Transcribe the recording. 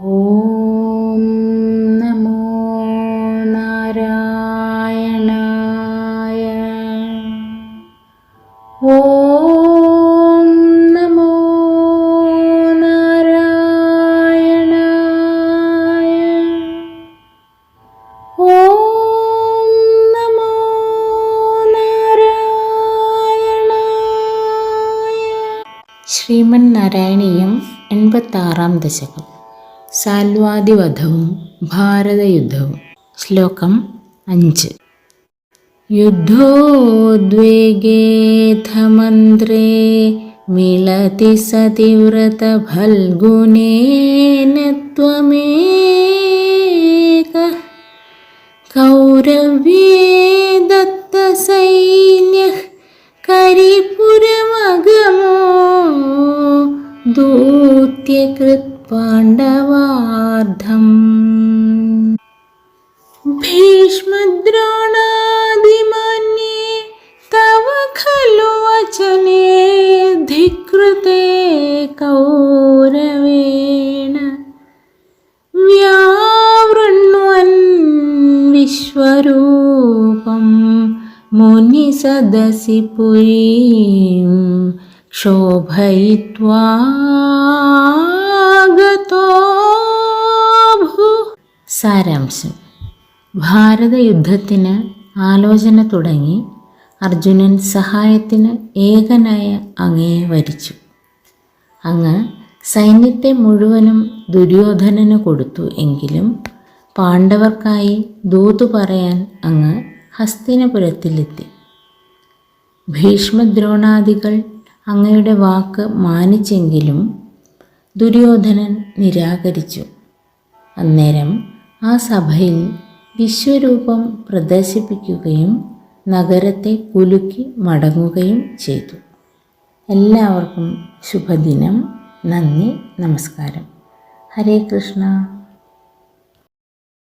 ഓം നമോ നാരായണായ. ഓം നമോ നാരായണായ. ഓം നമോ നാരായണായ. ശ്രീമൻ നാരായണീയം എൺപത്താറാം ദശകം. സാൽവാദിവധവും ഭാരതയുദ്ധവും. ശ്ലോകം അഞ്ച്. യുദ്ധോദ്വേഗേധമന്ത്രേ മിളതി സതിവ്രതഫൽഗുനേന ത്വമേക. കൗരവ്യേ ദത്തസൈന്യഃ കരിപുരമഗമോ ദൂത്യകൃത് पाण्डवार्धम्। भीष्मद्रोणादिमन्ये तव खलु वचने धिकृते कौरवेण। व्यावृण्वन् विश्वरूपं मुनिसदसि पुरीं क्षोभयित्वा സാരാംശം. ഭാരതയുദ്ധത്തിന് ആലോചന തുടങ്ങി അർജുനൻ സഹായത്തിന് ഏകനായ അങ്ങയെ വരിച്ചു. അങ്ങ് സൈന്യത്തെ മുഴുവനും ദുര്യോധനന് കൊടുത്തു എങ്കിലും പാണ്ഡവർക്കായി ദൂതു പറയാൻ അങ്ങ് ഹസ്തിനപുരത്തിലെത്തി. ഭീഷ്മദ്രോണാദികൾ അങ്ങയുടെ വാക്ക് മാനിച്ചെങ്കിലും ദുര്യോധനൻ നിരാകരിച്ചു. അന്നേരം ആ സഭയിൽ വിശ്വരൂപം പ്രദർശിപ്പിക്കുകയും നഗരത്തെ കുലുക്കി മടങ്ങുകയും ചെയ്തു. എല്ലാവർക്കും ശുഭദിനം. നന്ദി. നമസ്കാരം. ഹരേ കൃഷ്ണ.